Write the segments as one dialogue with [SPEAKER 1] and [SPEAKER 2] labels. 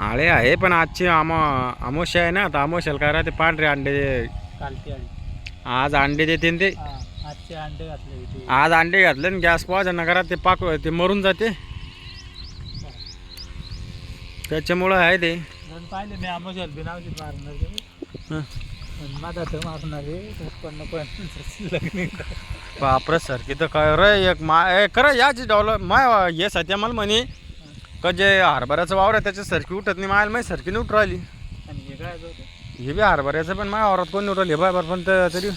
[SPEAKER 1] आळे आहे पण आजची आम अमावस्या आहे ना तर अमावस्याला काय राहते? पांढरे अंडे. आज अंडे देते ते.
[SPEAKER 2] अंडे घातले
[SPEAKER 1] आज अंडे घातले ना गॅस पोहायच्या नगरात ते पाक ते मरून जाते. त्याच्यामुळं आहे ते.
[SPEAKER 2] पाहिले मी आमोशाल मारणार
[SPEAKER 1] हं.
[SPEAKER 2] माझा तर मारणार पण
[SPEAKER 1] बापरे सर की तर काय रे एक मा खरं याची डॉलर माय हे सध्या मला म्हणे का जे हरभऱ्याचं वावर आहे त्याच्या सरकी उठत नाही मायला माही सरकी नाही उठ राहिली.
[SPEAKER 2] आणि हे काय होतं?
[SPEAKER 1] हे बी हरभऱ्याचं पण माझ्या वावरात कोण उठवलं हे बाय बरं पण ते- तरी.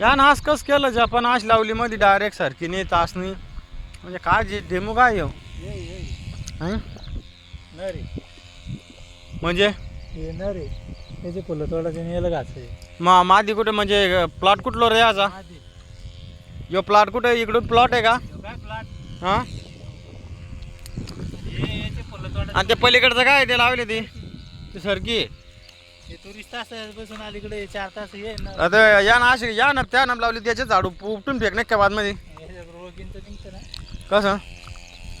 [SPEAKER 1] या नाश कस केलं जपान आश लावली मध्ये डायरेक्ट सरकी नाही तास नाही. म्हणजे काय जे डेमो काय येऊ
[SPEAKER 2] ये ये
[SPEAKER 1] हं?
[SPEAKER 2] न रे
[SPEAKER 1] म्हणजे?
[SPEAKER 2] न रे त्याचे फुलं तोडायचे याला घासायचे.
[SPEAKER 1] मा मादी कुठे म्हणजे प्लॉट कुठलो रे याचा? यो प्लॉट कुठे? इकडून प्लॉट आहे का?
[SPEAKER 2] काय?
[SPEAKER 1] हां? आणि ते पलीकडचं काय ते लावले ती? ती सरकी.
[SPEAKER 2] बसून अलीकडे चार तास ये ना.
[SPEAKER 1] आता या ना अशी या ना त्या नाम लावली त्याचे झाडू उपटून फेक नाही का बादमध्ये?
[SPEAKER 2] रोगींचं निघतं ना.
[SPEAKER 1] कसं?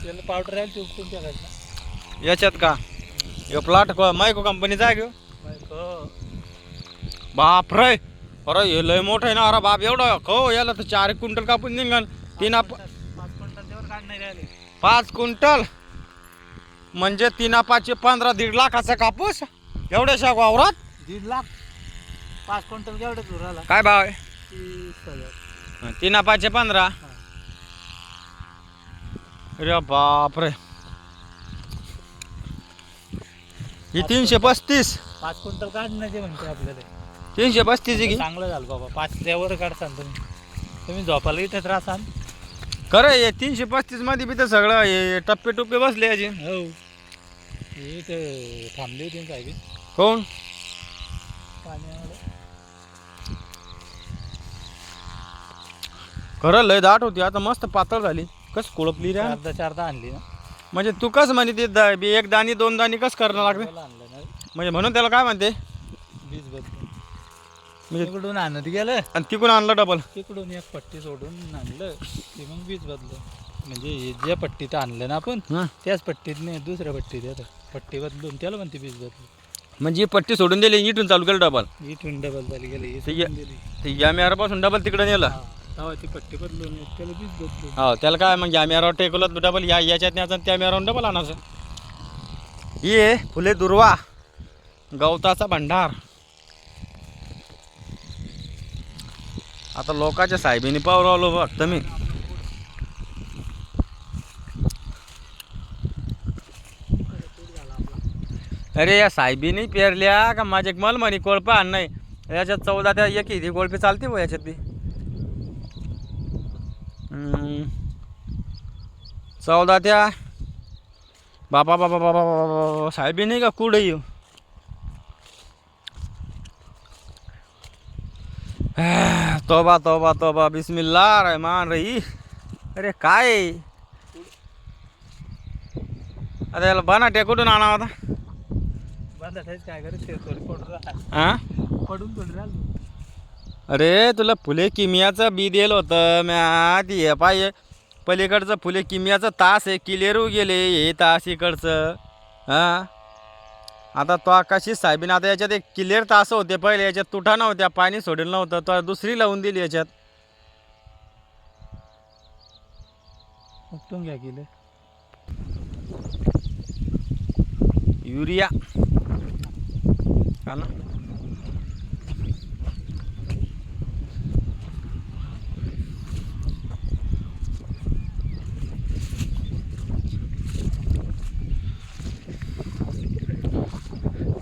[SPEAKER 2] त्याला पावडर राहील ते उपटून टाकायचं
[SPEAKER 1] याच्यात का? यो प्लॉट मायको कंपनीचा आहे घेऊ बाप रे अरे हे लय मोठं आहे ना अरे बाप एवढं हो याला तर चार एक क्विंटल कापून निघाल तीन आप
[SPEAKER 2] पाच क्विंटल त्यावर काढणार राहिले.
[SPEAKER 1] पाच क्विंटल? म्हणजे तीन पाचशे पंधरा दीड लाखाचा कापूस? एवढ्याशा वावरात?
[SPEAKER 2] दीड लाख. पाच क्विंटल केवढं दूर आला
[SPEAKER 1] काय भाव आहे?
[SPEAKER 2] तीस हजार.
[SPEAKER 1] तीन पाचशे पंधरा? अरे बाप रे ही तीनशे पस्तीस.
[SPEAKER 2] पाच क्विंटल काढण्याचे म्हणते आपल्याला.
[SPEAKER 1] तीनशे पस्तीस आहे की?
[SPEAKER 2] चांगलं झालं बाबा. पाच त्यावर काढसान तुम्ही. तुम्ही झोपायला इथेच राहसान.
[SPEAKER 1] खरं हे तीनशे पस्तीसमध्ये बी तर सगळं हे टप्पे टुप्पे बसले याचे.
[SPEAKER 2] हो. हे ते थांबली होती काय बी
[SPEAKER 1] कोण? खरं लय दाट होती आता मस्त पातळ झाली. कस कोळपली रे?
[SPEAKER 2] चारदा चारदा आणली ना.
[SPEAKER 1] म्हणजे तू कस म्हणे ते दा- बी एक दाणी दोन दाणी कस करणं लागते
[SPEAKER 2] त्याला आणलं ना.
[SPEAKER 1] म्हणजे म्हणून त्याला काय म्हणते?
[SPEAKER 2] बीज
[SPEAKER 1] म्हणजे
[SPEAKER 2] तिकडून आणत गेलं.
[SPEAKER 1] आणि तिकडून आणलं डबल
[SPEAKER 2] तिकडून एक पट्टी सोडून आणलं ते मग बीज बदललं. म्हणजे हे ज्या पट्टीत आणलं ना आपण
[SPEAKER 1] हं.
[SPEAKER 2] त्याच पट्टीत नाही दुसऱ्या पट्टीत येतं. पट्टी बदलून त्याला म्हणते बीज बदलून
[SPEAKER 1] म्हणजे ही पट्टी सोडून दिली इथून चालू केलं डबल
[SPEAKER 2] इथून डबल झाली गेली ही
[SPEAKER 1] ते या-
[SPEAKER 2] सोडून दिली
[SPEAKER 1] ते या पासून डबल तिकडे नेलं.
[SPEAKER 2] हा, तेव्हा ती पट्टी बदलून त्याला बीज बदलून
[SPEAKER 1] हो त्याला काय मग या मेरावर टेकवलं डबल या याच्यात न्यायचं आणि त्या मेरावर डबल आणायचं. ये फुले दुर्वा गवताचा भंडार. आता लोकांच्या साहेबीने आलो बघ तुम्ही. अरे या साहेबीने पेरल्या का माझे मल म्हणे कोळपा आण नाही. याच्यात चौदा त्या एक ही कोळपी चालते हो याच्यात बी. चौदा त्या. बाबा बाबा बाबा बाबा बाबा साहेबी नाही का कुठे येऊ? तोबा तोबा तोबा बिस्मिल्ला रहमान रही। अरे काय? अरे आता याला बनाटे कुठून आणा होता
[SPEAKER 2] बंद काय थोडी पडून थोडी
[SPEAKER 1] अरे तुला फुले किमियाचं बी दिलं होतं म्या ती हे पाय पलीकडचं फुले किमियाचं तास आहे किलेरू गेले हे तास इकडचं. हां? आता तो आकाशी साहेबीन आता याच्यात एक क्लिअर तास होते. पहिले याच्यात तुठा नव्हत्या पाणी सोडेल नव्हतं. तो दुसरी लावून दिली याच्यात.
[SPEAKER 2] उपटून घ्या गेले
[SPEAKER 1] युरिया. का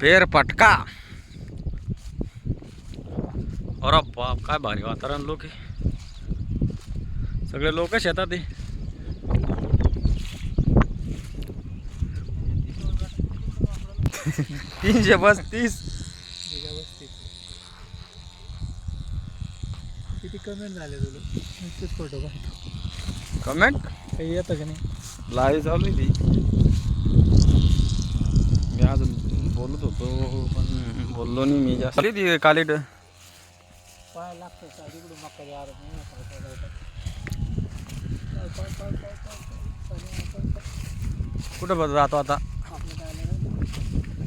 [SPEAKER 1] पेर पटका अरे बाप काय भारी वातावरण लोक सगळे लोक शेतात आहे. तीनशे पस्तीस.
[SPEAKER 2] किती कमेंट झाले तुला? फोटो
[SPEAKER 1] कमेंट
[SPEAKER 2] काही येतं का नाही?
[SPEAKER 1] लाईव्ह चालू ती. मी अजून बोलत होतो पण बोललो नाही मी जास्त. ती कालेट
[SPEAKER 2] पाय लागतो तिकडून मक्का यार
[SPEAKER 1] कुठं बघ राहतो आता?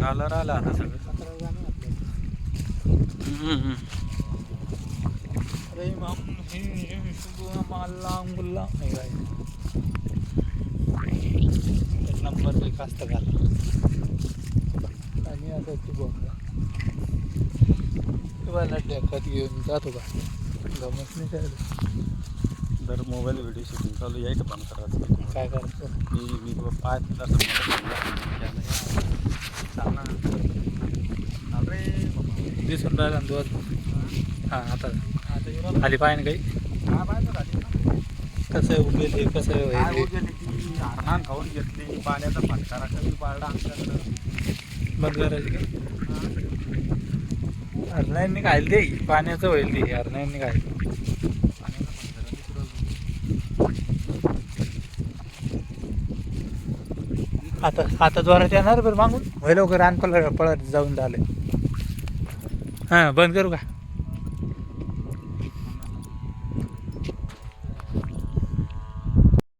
[SPEAKER 2] आला
[SPEAKER 1] राहिला आता सगळं.
[SPEAKER 2] अरे नंबर काही कास्त घाला आणि आता ती बोंबला टेकत घेऊन जातो का? गमत नाही काय?
[SPEAKER 1] जर मोबाईल व्हिडिओ शूटिंग चालू यायचं बंद करायचं?
[SPEAKER 2] काय करायचं?
[SPEAKER 1] मी मी पाय तसं अरे.
[SPEAKER 2] दिसून राहिला ना हां आता खाली पाय ना काही? कसं उगेल कसं
[SPEAKER 1] खाऊन घेतली. पाण्याचा फटकारा कमी पाडला आमच्याकडं.
[SPEAKER 2] बंद करायची का? हरणांनी खायला ते पाण्याचं होईल ते हरणांनी खायला. आता आता जोरात येणार बरं मागून? होय लवकर रान पळ पळत जाऊन झालं हां बंद करू का?